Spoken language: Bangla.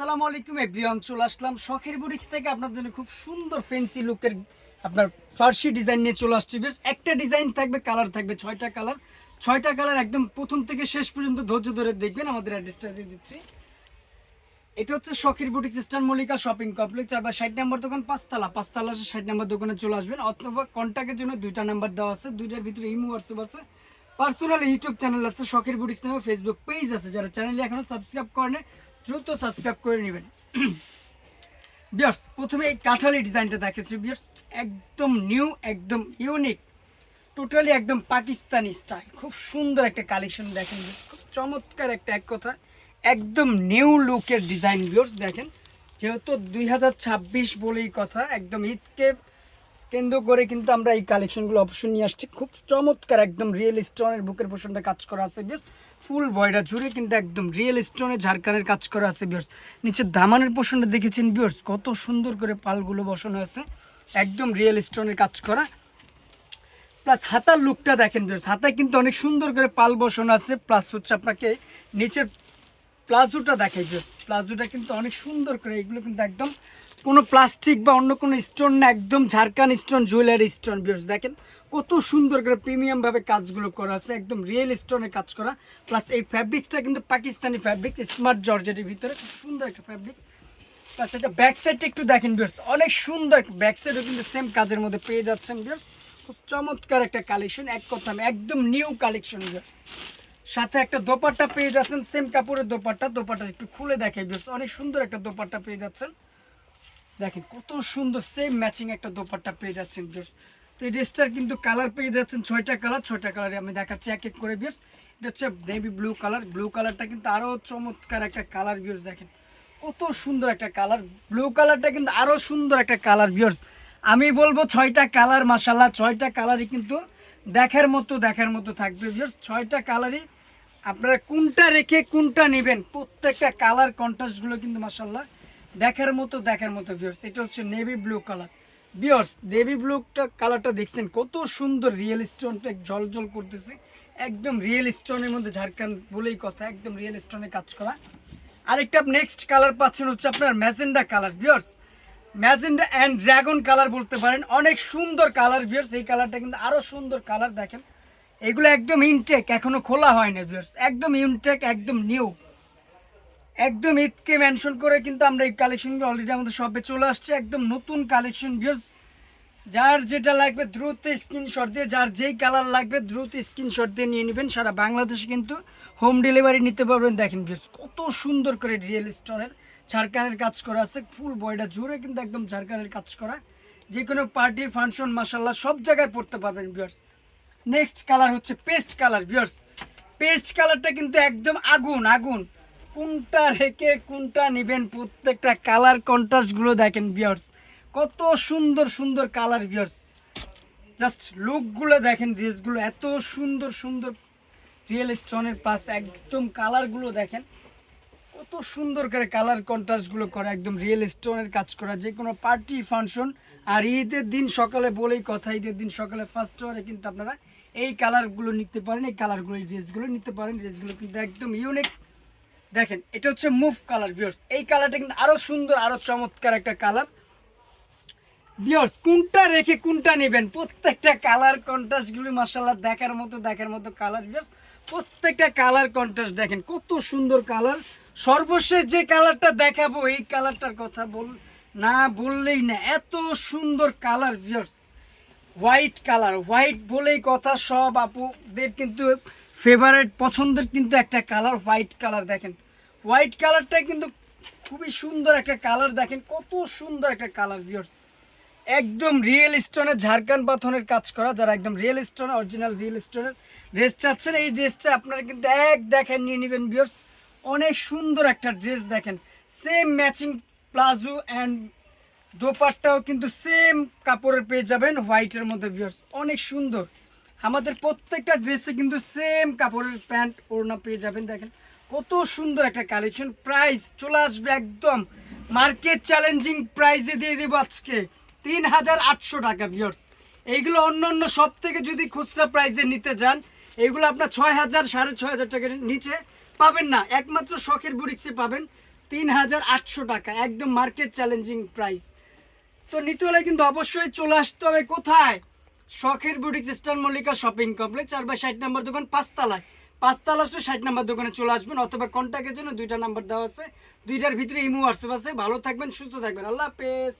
সালামু আলাইকুম, এভরিওয়ান চলে আসলাম শখের বুটিক্স থেকে। আপনাদের জন্য খুব সুন্দর ফ্যান্সি লুকের আপনার ফার্সি ডিজাইন নিয়ে চলে আসছি। বেশ, একটা ডিজাইন থাকবে, কালার থাকবে, ছয়টা কালার। ছয়টা কালার একদম প্রথম থেকে শেষ পর্যন্ত ধৈর্য ধরে দেখবেন, আমাদের অ্যাড্রেসটা দিয়ে দিচ্ছি। এটা হচ্ছে শখের boutique sister Mallika shopping complex আর বা ষাট নাম্বার দোকান, পাঁচতলা। পাঁচতলা আসে ষাট নাম্বার দোকানে চলে আসবেন। অথবা কন্ট্যাক্টের জন্য দুইটা নাম্বার দেওয়া আছে, দুইটার ভিতরে ইমো হোয়াটসঅ্যাপ আছে। পার্সোনাল ইউটিউব চ্যানেল আছে, শখের বুটিক্স নামে ফেসবুক পেজ আছে। যারা চ্যানেলে এখনও সাবস্ক্রাইব করেন দ্রুত সাবস্ক্রাইব করে নেবেন। বিয়ার্স প্রথমে এই কাঠালি ডিজাইনটা দেখাচ্ছি বিয়ার্স একদম নিউ একদম ইউনিক টোটালি একদম পাকিস্তানি স্টাইল খুব সুন্দর একটা কালেকশন দেখেন খুব চমৎকার একটা এক কথা। একদম নিউ লুকের ডিজাইন বিয়ার্স দেখেন। যেহেতু দুই হাজার ছাব্বিশ বলেই কথা, একদম ঈদকে কেন্দ্র করে কিন্তু আমরা এই কালেকশনগুলো অবশ্যই নিয়ে আসছি। খুব চমৎকার একদম রিয়েল স্টোনের বুকের পোষণটা কাজ করা আছে বেশ ফুল বয়টা জুড়ে কিন্তু একদম রিয়েল স্টোনে ঝাড়খানের কাজ করা আছে বিয়ার্স নিচে দামানের পোষণটা দেখেছেন বিয়ার্স কত সুন্দর করে পালগুলো বসানো আছে। একদম রিয়েল স্টোনের কাজ করা। প্লাস হাতার লুকটা দেখেন বিয়ার্স হাতায় কিন্তু অনেক সুন্দর করে পাল বসানো আছে। প্লাস হচ্ছে আপনাকে নিচের প্লাজোটা দেখাই যে প্লাজোটা কিন্তু অনেক সুন্দর করে, এগুলো কিন্তু একদম কোনো প্লাস্টিক বা অন্য কোনো স্টোন না, একদম ঝাড়খান স্টোন, জুয়েলারি স্টোন, বিয়ার্স। দেখেন কত সুন্দর করে প্রিমিয়ামভাবে কাজগুলো করা আছে, একদম রিয়েল স্টোনের কাজ করা। প্লাস এই ফ্যাব্রিক্সটা কিন্তু পাকিস্তানি ফ্যাব্রিক্স স্মার্ট জর্জেটের ভিতরে। খুব সুন্দর একটা ফ্যাব্রিক্স প্লাস এটা ব্যাক সাইডটা একটু দেখেন বিয়ার্স। অনেক সুন্দর ব্যাক সাইডও কিন্তু সেম কাজের মধ্যে পেয়ে যাচ্ছেন বিয়ার্স। খুব চমৎকার একটা কালেকশন এক কথা একদম নিউ কালেকশন বিয়ার্স। সাথে একটা দোপাট্টা পেয়ে যাচ্ছেন সেম কাপড়ের দোপাট্টা। দোপাট্টা একটু খুলে দেখাই বিয়ার্স। অনেক সুন্দর একটা দোপাট্টা পেয়ে যাচ্ছেন। দেখেন, কত সুন্দর সেম ম্যাচিং একটা দোপাট্টা পেয়ে যাচ্ছেন বিয়ার্স তো এই ড্রেসটার কিন্তু কালার পেয়ে যাচ্ছেন ছয়টা কালার ছয়টা কালারে আমি দেখাচ্ছি এক এক করে বিয়ার্স এটা হচ্ছে নেভি ব্লু কালার ব্লু কালারটা কিন্তু আরও চমৎকার একটা কালার বিয়ার্স দেখেন। কত সুন্দর একটা কালার ব্লু কালারটা কিন্তু আরও সুন্দর একটা কালার বিয়ার্স আমি বলব ছয়টা কালার মাসাল্লাহ ছয়টা কালারই কিন্তু দেখার মতো দেখার মতো থাকবে বিয়ার্স ছয়টা কালারই আপনারা কোনটা রেখে কোনটা নেবেন, প্রত্যেকটা কালার কন্ট্রাস্টগুলো কিন্তু মাসাল্লাহ দেখার মতো দেখার মতো বিয়ার্স এটা হচ্ছে navy blue colour beads navy ব্লুটা কালারটা দেখছেন, কত সুন্দর রিয়েল স্টোনটা জল জল করতেছে। একদম রিয়েল স্টোনের মধ্যে ঝাড়খান্ড বলেই কথা, একদম রিয়েল স্টোনে কাজ করা। আরেকটা নেক্সট কালার পাচ্ছেন হচ্ছে আপনার magenta colour beads magenta and dragon colour বলতে পারেন। অনেক সুন্দর কালার বিয়ার্স এই কালারটা কিন্তু আরও সুন্দর কালার দেখেন। এগুলো একদম ইনটেক এখনও খোলা হয় না বিয়ার্স একদম ইনটেক একদম নিউ একদম ঈদকে মেনশন করে কিন্তু আমরা এই কালেকশনগুলো অলরেডি আমাদের শপে চলে আসছে। একদম নতুন কালেকশন ভিউস যার যেটা লাগবে দ্রুত স্ক্রিনশট দিয়ে, যার যেই কালার লাগবে দ্রুত স্ক্রিনশট দিয়ে নিয়ে নেবেন। সারা বাংলাদেশে কিন্তু হোম ডেলিভারি নিতে পারবেন। দেখেন ভিউস কত সুন্দর করে রিয়েল স্টোনের ঝাড়খানের কাজ করা আছে। ফুল বয়টা জুড়ে কিন্তু একদম ঝাড়খানের কাজ করা। যে কোনো পার্টি ফাংশন মাসাল্লাহ সব জায়গায় পড়তে পারবেন ভিউয়ার্স নেক্সট কালার হচ্ছে পেস্ট কালার ভিউয়ার্স পেস্ট কালারটা কিন্তু একদম আগুন আগুন। কোনটা রেখে কোনটা নেবেন? প্রত্যেকটা কালার কন্ট্রাস্টগুলো দেখেন ভিউয়ার্স কত সুন্দর সুন্দর কালার ভিউয়ার্স জাস্ট লুকগুলো দেখেন ড্রেসগুলো এত সুন্দর সুন্দর রিয়েল স্টোনের প্লাস একদম কালারগুলো দেখেন। কত সুন্দর করে কালার কন্ট্রাস্টগুলো করা, একদম রিয়েল স্টোনের কাজ করা। যে কোনো পার্টি ফাংশন আর ঈদের দিন সকালে বলেই কথা, ঈদের দিন সকালে ফার্স্ট আওয়ারে কিন্তু আপনারা এই কালারগুলো নিতে পারেন, এই কালারগুলো এই ড্রেসগুলো নিতে পারেন। ড্রেসগুলো কিন্তু একদম ইউনিক দেখেন, এটা হচ্ছে মুভ কালার বিয়ার্স এই কালারটা কিন্তু আরও সুন্দর, আরও চমৎকার একটা কালার। বিয়ার্স কোনটা রেখে কোনটা নেবেন? প্রত্যেকটা কালার কন্ট্রাস্টগুলি মাসাল্লাহ দেখার মতো দেখার মতো কালার বিয়ার্স প্রত্যেকটা কালার কন্ট্রাস্ট দেখেন, কত সুন্দর কালার। সর্বশেষ যে কালারটা দেখাবো, এই কালারটার কথা বল, না বললেই না, এত সুন্দর colour beads white colour white বলেই কথা, সব আপুদের কিন্তু ফেভারিট পছন্দের কিন্তু একটা কালার হোয়াইট কালার দেখেন। হোয়াইট কালারটা কিন্তু খুবই সুন্দর একটা কালার দেখেন। কত সুন্দর একটা কালার ভিউর্স একদম রিয়েল স্টোনের ঝাড়খান পাথনের কাজ করা, যারা একদম রিয়েল স্টোন অরিজিনাল রিয়েল স্টোনের ড্রেস চাচ্ছেন, এই ড্রেসটা আপনারা কিন্তু এক দেখেন নিয়ে নেবেন ভিউর্স অনেক সুন্দর একটা ড্রেস দেখেন। সেম ম্যাচিং প্লাজো অ্যান্ড দোপাট্টাও কিন্তু সেম কাপড়ের পেয়ে যাবেন হোয়াইটের মধ্যে ভিউয়ার্স অনেক সুন্দর। আমাদের প্রত্যেকটা ড্রেসে কিন্তু সেম কাপড়ের প্যান্ট ওড়না পেয়ে যাবেন, দেখেন। কত সুন্দর একটা কালেকশন প্রাইস চলে আসবে একদম। মার্কেট চ্যালেঞ্জিং প্রাইসে দিয়ে দেবো আজকে। তিন হাজার আটশো টাকা ভিউয়ার্স এইগুলো অন্য অন্য সব থেকে যদি খুচরা প্রাইসে নিতে যান এগুলো আপনার ছয় হাজার সাড়ে ছয় হাজার টাকার নিচে পাবেন না। একমাত্র শখের বুড়িক্সে পাবেন তিন হাজার আটশো টাকা, একদম মার্কেট চ্যালেঞ্জিং প্রাইস তো নিতে হলে কিন্তু অবশ্যই চলে আসতে হবে। কোথায়? শখের boutique star Mallika shopping complex, চার বাই ষাট নম্বর দোকান পাঁচতলায়। পাঁচতলা আসলে ষাট নাম্বার দোকানে চলে আসবেন, অথবা কন্ট্যাক্টের জন্য দুইটা নাম্বার দেওয়া আছে। দুইটার ভিতরে ইমো হোয়াটসঅ্যাপ আছে। ভালো থাকবেন, সুস্থ থাকবেন। আল্লাহ হাফেজ।